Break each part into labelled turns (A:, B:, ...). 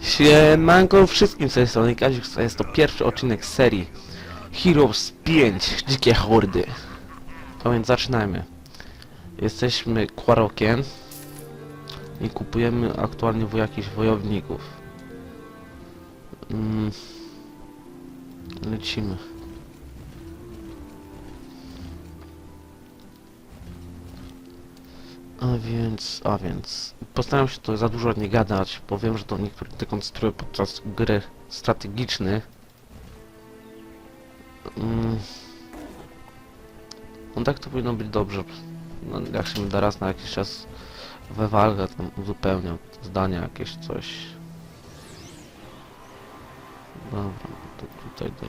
A: Siemanko wszystkim z tej strony Kazik, jest to pierwszy odcinek serii Heroes 5 Dzikie Hordy. To więc zaczynajmy. Jesteśmy Quarokiem i kupujemy aktualnie w jakichś wojowników. Mm. Lecimy. A więc, a więc, postaram się to za dużo nie gadać, bo wiem, że to niektórych dekonstruuję podczas gry strategicznych. Mm. No tak to powinno być dobrze. No, jak się da raz na jakiś czas we walkę, tam uzupełniam zdania jakieś coś. Dobra, to tutaj do...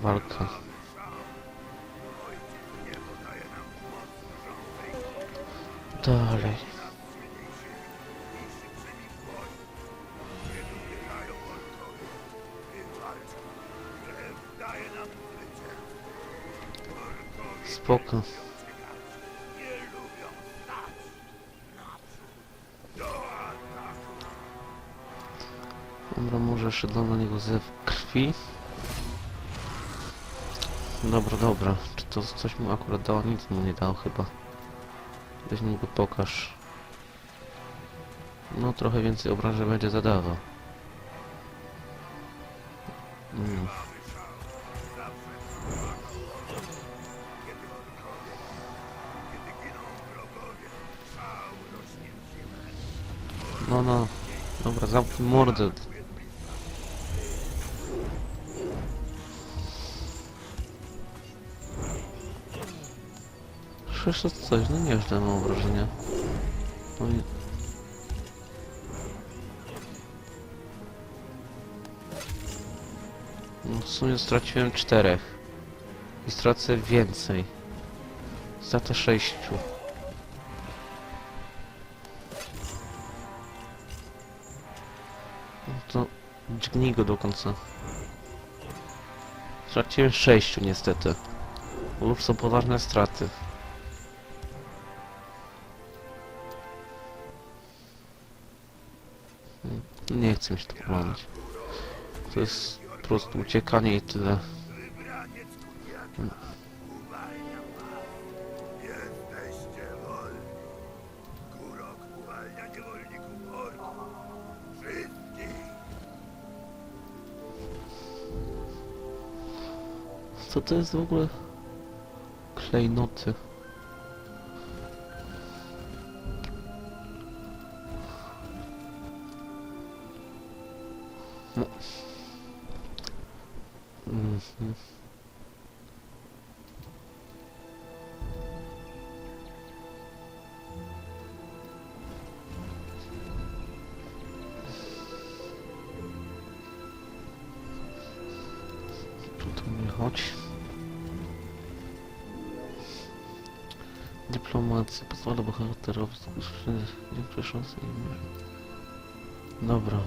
A: walka. Dalej. Spoko. Dobra, może jeszcze na niego zew krwi. Dobra, dobra. Czy to coś mu akurat dało? Nic mu nie dało chyba. Weź mi go pokaż. No trochę więcej obrażeń będzie zadawał. Mm. No no. Dobra, zamknij mordę. To coś, no nieźle mam wrażenie. No i... No w sumie straciłem czterech. I stracę więcej. Stracę sześciu. No to dźgnij go do końca. Straciłem sześciu niestety. Już są poważne straty. Nie chcę mi się to pomagać. To jest po prostu uciekanie i tyle. Co to jest w ogóle? Klejnoty. No. Mhm. Tutaj nie chodź. Dyplomacja pozwala bohaterowi zgłosić większe szanse i... Dobra.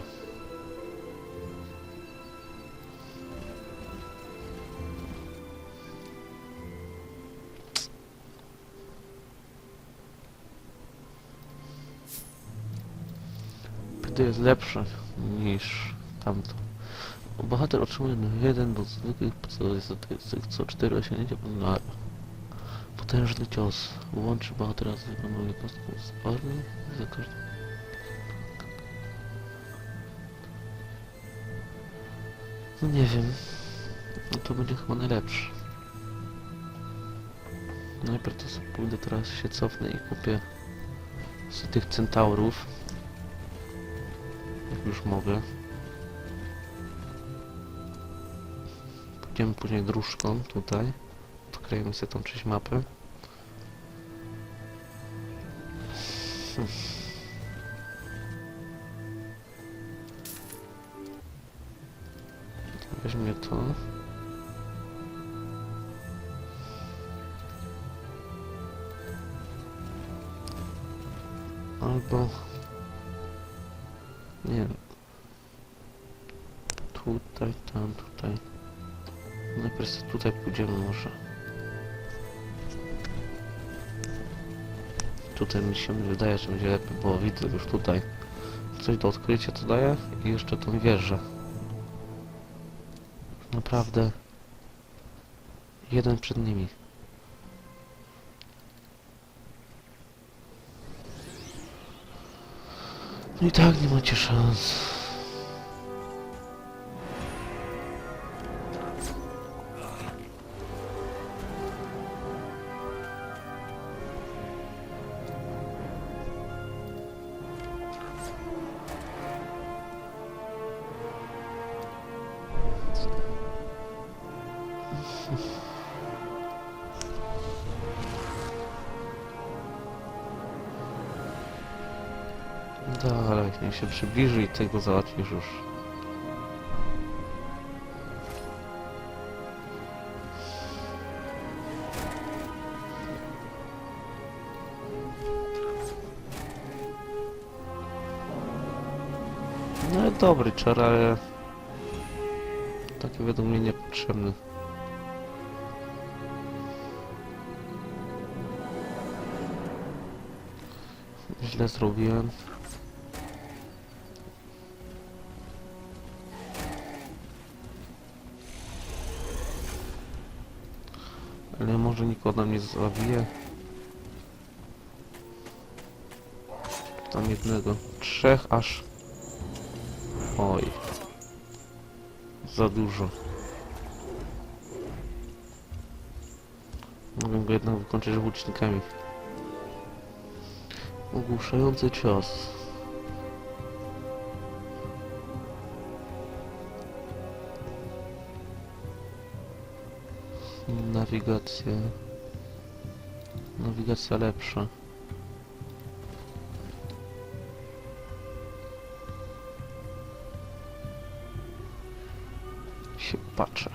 A: Gdy jest lepsze niż tamto. Bohater otrzymuje jeden do zwykłych tych co cztery osiągnięcia na potężny cios. Łączy bohatera z wykonaną kostką sparną za każdym. No nie wiem. No to będzie chyba najlepszy. Najpierw to sobie pójdę teraz się cofnę i kupię z tych centaurów. Już mogę. Pójdziemy później dróżką tutaj. Odklejemy sobie tą część mapy. Hmm. Weźmie to. Albo... Tutaj mi się wydaje, że będzie lepiej, bo widzę już tutaj coś do odkrycia to daje i jeszcze tą wieżę. Naprawdę. Jeden przed nimi. No i tak nie macie szans. Dalej, niech się przybliży i tego załatwisz już. No dobry czar, ale takie wiadomo mi niepotrzebne. Źle zrobiłem. Ale może nikogo nie zabije. Tam jednego. Trzech aż. Oj. Za dużo. Mogę go jednak wykończyć łucznikami. Ogłuszający cios. Nawigacja. Nawigacja lepsza. Się patrzę.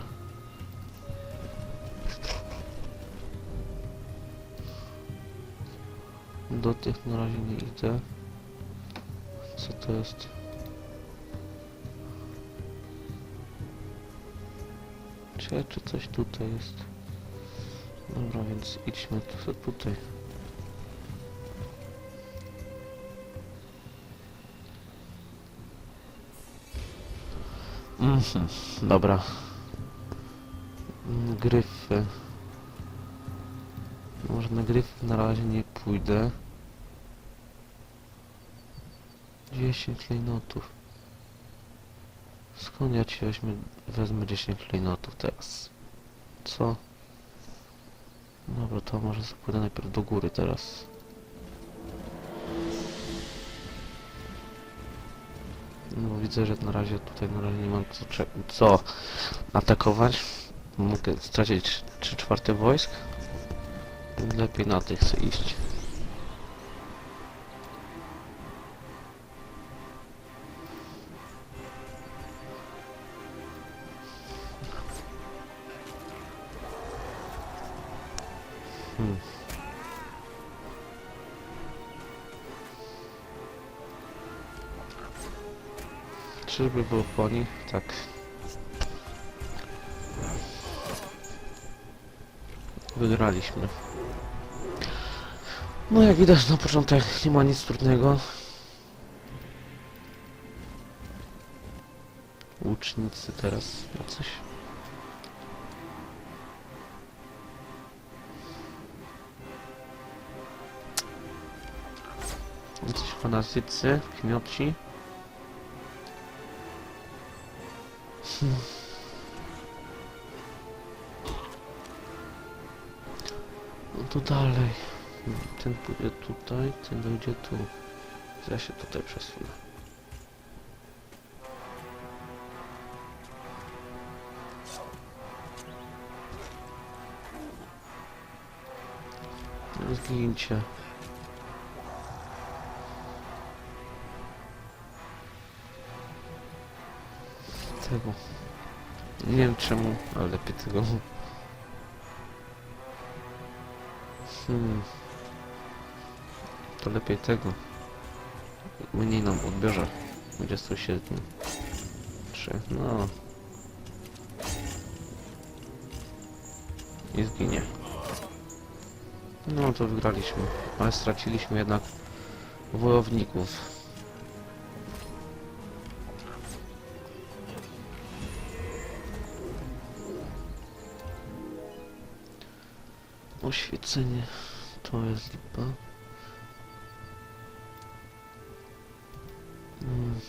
A: Do tych na razie nie idę. Co to jest? Czy, czy coś tutaj jest? Dobra, więc idźmy tu, tutaj. Mhm, dobra. Mm, Gryfy. Może na gryfy na razie nie pójdę. 10 klejnotów. Skąd ja ci wezmę 10 klejnotów teraz? Co? Dobra, to może zapójdę najpierw do góry teraz. No widzę, że na razie tutaj na razie nie mam co, co atakować. Mogę stracić 3 czwarte wojsk. Lepiej na tych chcę iść. Czyżby było po nich? Tak. Wygraliśmy. No jak widać na początek nie ma nic trudnego. Łucznicy teraz no coś. Jacyś fanatycy, kmioci. Hmm. No to dalej. Ten pójdzie tutaj, ten dojdzie tu. Ja się tutaj przesunę. Zgincie. Tego. Nie wiem czemu, ale lepiej tego. Hmm. To lepiej tego. Mniej nam odbierze. 27. 3. No. I zginie. No to wygraliśmy. Ale straciliśmy jednak wojowników. Oświecenie. To jest lipa. Mm.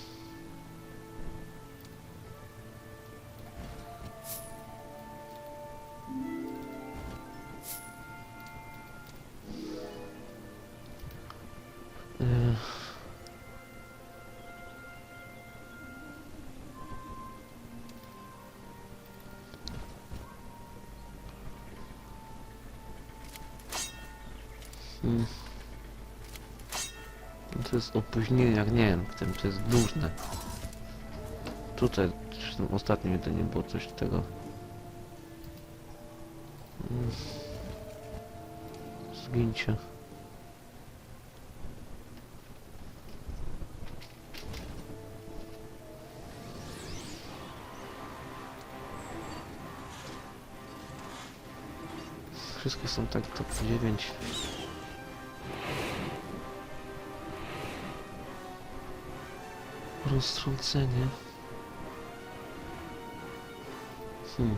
A: Hmm. To jest opóźnienie, jak nie wiem, w tym to jest dużne. Tutaj, przy tym ostatnim jedynie było coś tego. Mm. Zgięcie. Wszystkie są tak top 9. Roztrącenie. Hmm.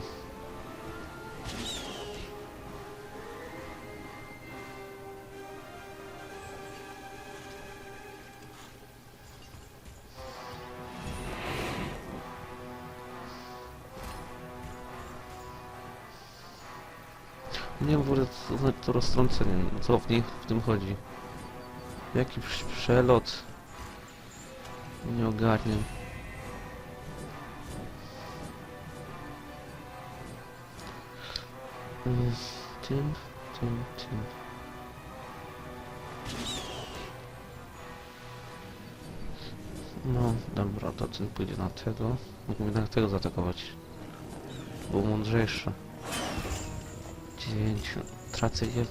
A: Nie wiem w ogóle co znaczy to roztrącenie, co w nich w tym chodzi. Jaki prz- przelot? Nie ogarniam. Tym, tym, tym. No, dobra, to ten pójdzie na tego. Mógłbym jednak tego zaatakować. Było mądrzejsze. Dziewięciu. Tracę je.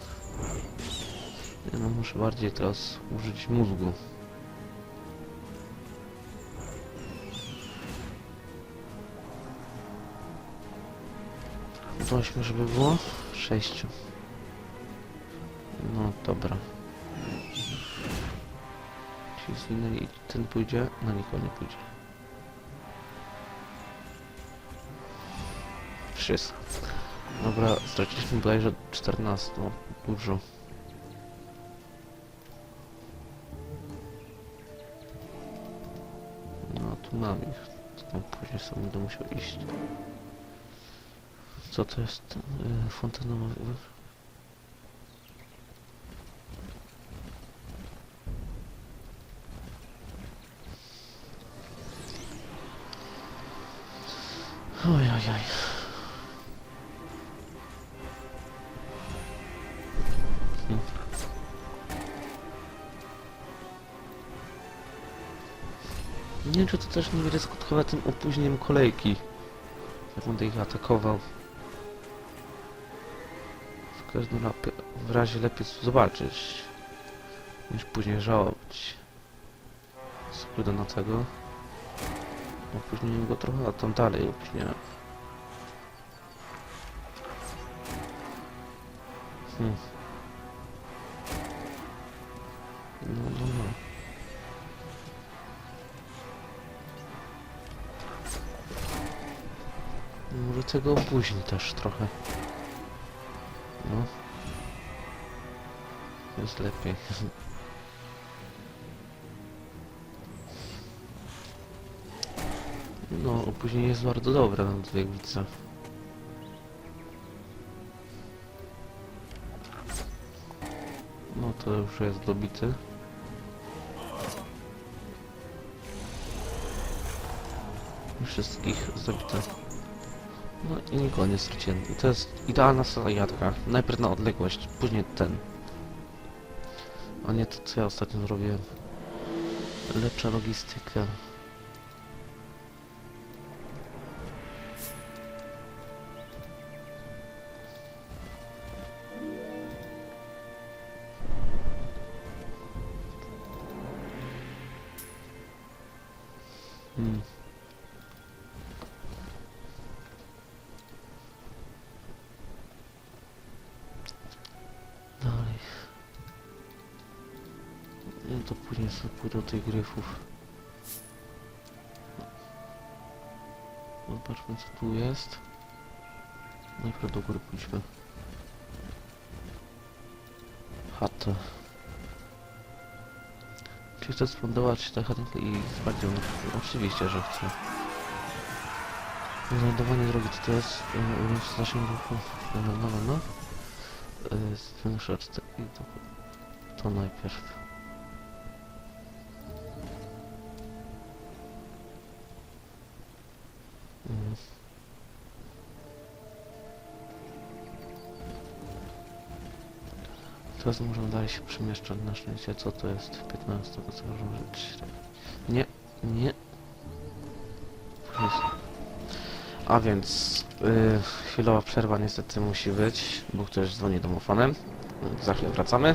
A: Nie, No muszę bardziej teraz użyć mózgu. Weźmy, żeby było sześciu. No dobra. Ci zwinęli, ten pójdzie, na nikogo nie pójdzie. Wszystko. Dobra, straciliśmy bodajże 14. no, Dużo. No, tu mam ich. Tam później sobie będę musiał iść. Co to jest? Yy, fontannowa... Oj, oj, oj. Nie wiem, czy to też nie będzie skutkować tym opóźnieniem kolejki. Jak będę ich atakował. W razie lepiej zobaczyć, niż później żałować. Spójdę na tego. Opóźniłem go trochę, tam dalej opóźniałem. Hmm. No, no, no. Może tego opóźni też trochę. No. Jest lepiej. No, opóźnienie jest bardzo dobre, no, jak widzę. No to już jest dobity. Wszystkich zabite. No i straciłem. I to jest idealna jadka. Najpierw na odległość, później ten. A nie to, co ja ostatnio zrobiłem. Lepsza logistyka. Do tych gryfów. Zobaczmy co tu jest. Najpierw do góry pójdźmy. chatę. Czy chcę sfundować tę chatę i sprawdzić ją? Oczywiście, że chcę. Znajdowanie drogi to jest yy, w zasięgu ruchu. No, no, no, no. Yy, Zwiększa 4 i to, to najpierw. Teraz możemy dalej się przemieszczać na szczęście. Co to jest? 15 to co może być? Nie, nie. A więc yy, chwilowa przerwa niestety musi być, bo ktoś dzwoni domofonem. Za chwilę wracamy.